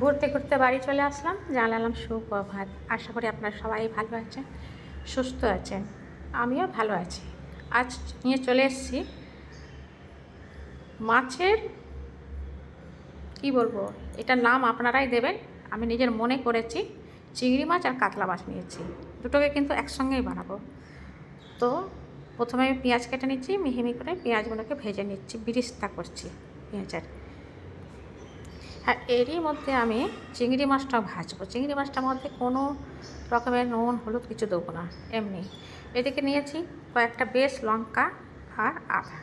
ঘুরতে ঘুরতে বাড়ি চলে আসলাম, জানালাম সুপ্রভাত আশা করি আপনারা সবাই ভালো আছেন, সুস্থ আছেন, আমিও ভালো আছি। আজ নিয়ে চলে এসেছি মাছের, কি বলব, এটার নাম আপনারাই দেবেন, আমি নিজের মনে করেছি, চিংড়ি মাছ আর কাতলা মাছ নিয়েছি। দুটোকে কিন্তু একসঙ্গেই বানাবো। তো প্রথমে আমি পেঁয়াজ কেটে নিচ্ছি, মিহি মিহি করে পেঁয়াজগুলোকে ভেজে নিচ্ছি, বিরিস্তা করছি পেঁয়াজের। আর এরই মধ্যে আমি চিংড়ি মাছটা ভাজবো। চিংড়ি মাছটার মধ্যে কোনো রকমের নুন, হলুদ কিছু দেবো না, এমনি। এদিকে নিয়েছি কয়েকটা বেশ লঙ্কা আর আদা।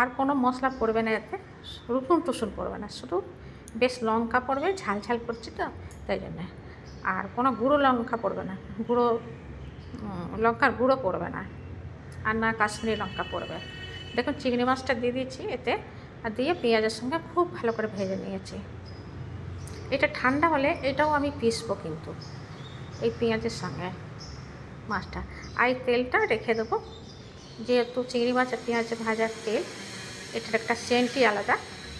আর কোনো মশলা পড়বে না এতে, রসুন টুসুন পড়বে না, শুধু বেশ লঙ্কা পড়বে, ঝাল ঝাল করছি তো, তাই জন্যে। আর কোনো গুঁড়ো লঙ্কা পড়বে না, গুঁড়ো লঙ্কার গুঁড়ো পড়বে না, আর না কাশ্মীরি লঙ্কা পড়বে। দেখুন, চিংড়ি মাছটা দিয়ে দিয়েছি, এতে আর দিয়ে পেঁয়াজের সঙ্গে খুব ভালো করে ভেজে নিয়েছি। এটা ঠান্ডা হলে এটাও আমি পিসবো কিন্তু এই পেঁয়াজের সঙ্গে মাছটা। আর এই তেলটা রেখে দেবো। যেহেতু চিংড়ি মাছ আর পেঁয়াজের ভাজার তেল, এটার একটা সেন্টই আলাদা।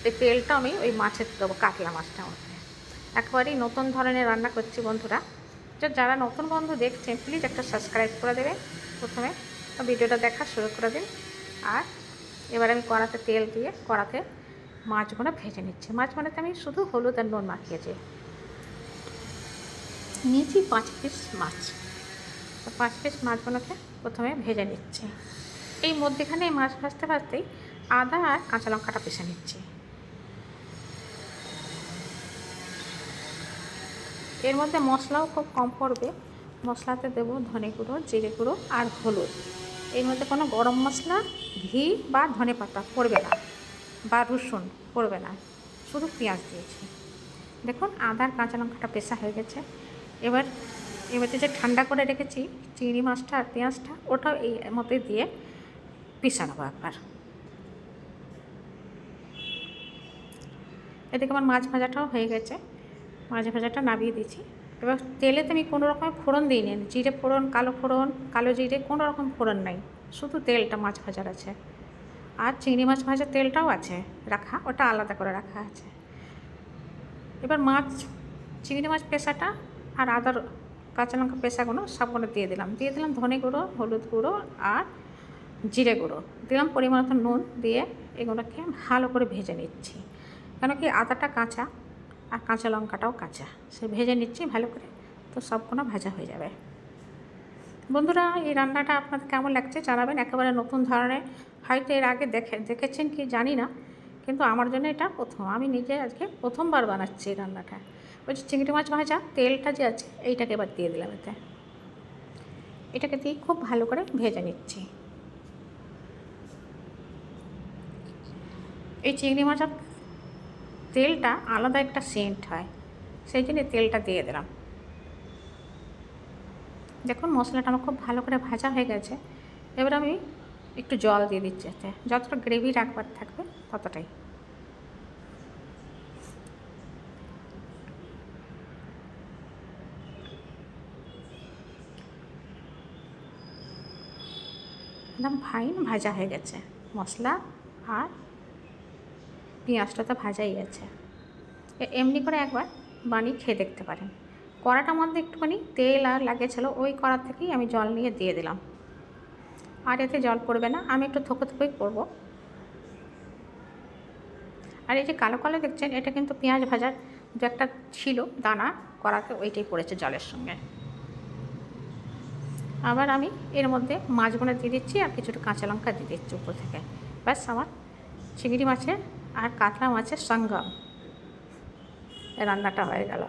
এই তেলটা আমি ওই মাছের দেবো, কাতলা মাছটার মধ্যে। একেবারেই নতুন ধরনের রান্না করছি বন্ধুরা। যারা নতুন বন্ধু দেখছেন প্লিজ একটা সাবস্ক্রাইব করে দেবে প্রথমে। ভিডিওটা দেখা শুরু করে দিন। আর এবার আমি কড়াতে তেল দিয়ে কড়াতে মাছগুলো ভেজে নিচ্ছি। মাছগুলোতে আমি শুধু হলুদ আর নুন মাখিয়েছি। নিয়েছি পাঁচ পিস মাছ। তো পাঁচ পিস মাছগুলোকে প্রথমে ভেজে নিচ্ছি। এই মধ্যেখানে মাছ ভাজতে ভাজতেই আদা আর কাঁচা লঙ্কাটা পিষে নিচ্ছি। এর মধ্যে মশলাও খুব কম পড়বে। মশলাতে দেবো ধনে গুঁড়ো, জিরে গুঁড়ো আর হলুদ। এর মধ্যে কোনো গরম মশলা, ঘি বা ধনে পাতা পড়বে না বা রসুন পড়বে না। শুধু পেঁয়াজ দিয়েছি। দেখুন, আদার কাঁচা লঙ্কাটা পেশা হয়ে গেছে। এবার, এবারে যে ঠান্ডা করে রেখেছি, চিংড়ি মাছটা আর পেঁয়াজটা, ওটাও এই মধ্যে দিয়ে পিষা নেব একবার। এদিকে আমার মাছ ভাজাটাও হয়ে গেছে। মাছ ভাজাটা নামিয়ে দিয়েছি। এবার তেলেতে আমি কোনো রকম ফোড়ন দিইনি। জিরে ফোড়ন, কালো ফোড়ন, কালো জিরে কোনো রকম ফোড়ন নাই। শুধু তেলটা মাছ ভাজার আছে। আর চিংড়ি মাছ ভাজার তেলটাও আছে। রাখা, ওটা আলাদা করে রাখা আছে। এবার মাছ, চিংড়ি মাছ পেশাটা আর আদার, কাঁচা লঙ্কা পেশাগুলো সবগুলো দিয়ে দিলাম। দিয়ে দিলাম ধনে গুঁড়ো, হলুদ গুঁড়ো আর জিরে গুঁড়ো। দিলাম পরিমাণ নুন দিয়ে এগুলোকে ভালো করে ভেজে নিচ্ছি। কেন কি আদাটা কাঁচা আর কাঁচা লঙ্কাটাও কাঁচা। সে ভেজে নিচ্ছি ভালো করে, তো সবগুলো ভাজা হয়ে যাবে। বন্ধুরা, এই রান্নাটা আপনাদের কেমন লাগছে জানাবেন। একেবারে নতুন ধরনের, হয়তো এর আগে দেখে দেখেছেন কি জানি না, কিন্তু আমার জন্য এটা প্রথম। আমি নিজে আজকে প্রথমবার বানাচ্ছি এই রান্নাটা। ওই যে চিংড়ি মাছ ভাজা, তেলটা যে আছে, এইটাকে এবার দিয়ে দিলাম এতে। এটাকে দিয়ে খুব ভালো করে ভেজে নিচ্ছি। এই চিংড়ি মাছের তেলটা আলাদা একটা সেন্ট হয়, সেই জন্য তেলটা দিয়ে দিলাম। দেখুন, মশলাটা আমার খুব ভালো করে ভাজা হয়ে গেছে। এবার আমি একটু জল দিয়ে দিচ্ছি এতে। যতটা গ্রেভি রাখবার থাকবে, ততটাই। একদম ফাইন ভাজা হয়ে গেছে মশলা আর পেঁয়াজটা তো ভাজাই আছে। এমনি করে একবার বানিয়ে খেয়ে দেখতে পারেন। কড়াটার মধ্যে একটুখানি তেল আর লাগিয়েছিল ওই কড়া থেকেই আমি জল নিয়ে দিয়ে দিলাম। আর এতে জল পড়বে না, আমি একটু থোকো থোকোই করব আর এই যে কালো কালো দেখছেন, এটা কিন্তু পেঁয়াজ ভাজার দু একটা ছিল, দানা কড়াতে ওইটাই পড়েছে জলের সঙ্গে। আবার আমি এর মধ্যে মাছগুলো দিয়ে দিচ্ছি আর কিছুটা কাঁচা লঙ্কা দিয়ে দিচ্ছি উপর থেকে। ব্যাস, আমার চিংড়ি মাছের আর কাতলা মাছের সঙ্গম। রান্নাটা হয়ে গেল।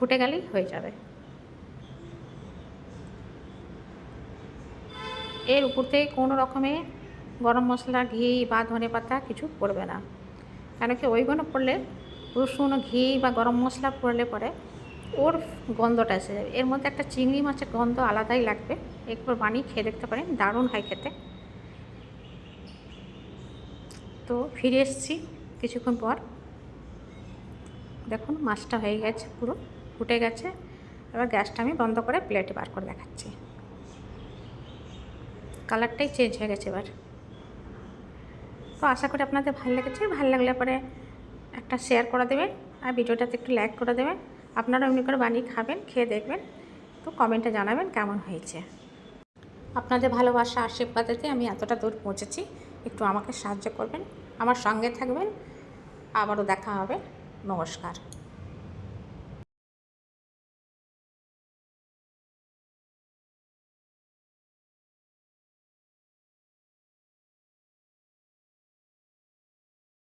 ফুটে গেলেই হয়ে যাবে। এর উপর থেকে কোনো রকমে গরম মশলা, ঘি বা ধনে পাতা কিছু পড়বে না। কেন কি ওইগুলো পড়লে, রসুন, ঘি বা গরম মশলা পড়লে পরে ওর গন্ধটা এসে যাবে। এর মধ্যে একটা চিংড়ি মাছের গন্ধ আলাদাই লাগবে। একবার বানিয়ে খেয়ে দেখতে পারেন। দারুণ হয় খেতে। তো ফিরে এসেছি কিছুক্ষণ পর। দেখুন, মাছটা হয়ে গেছে পুরো, ফুটে গেছে। এবার গ্যাসটা আমি বন্ধ করে প্লেটে বার করে দেখাচ্ছি। কালারটাই চেঞ্জ হয়ে গেছে এবার। তো আশা করি আপনাদের ভালো লেগেছে। ভালো লাগলে পরে একটা শেয়ার করে দেবেন আর ভিডিওটাতে একটু লাইক করে দেবেন। আপনারা এমনি করে বানিয়ে খাবেন, খেয়ে দেখবেন। তো কমেন্টে জানাবেন কেমন হয়েছে। আপনাদের ভালোবাসা, আশীর্বাদেতে আমি এতটা দূর পৌঁছেছি। একটু আমাকে সাহায্য করবেন আমার সঙ্গে থাকবেন। আবারও দেখা হবে। নমস্কার।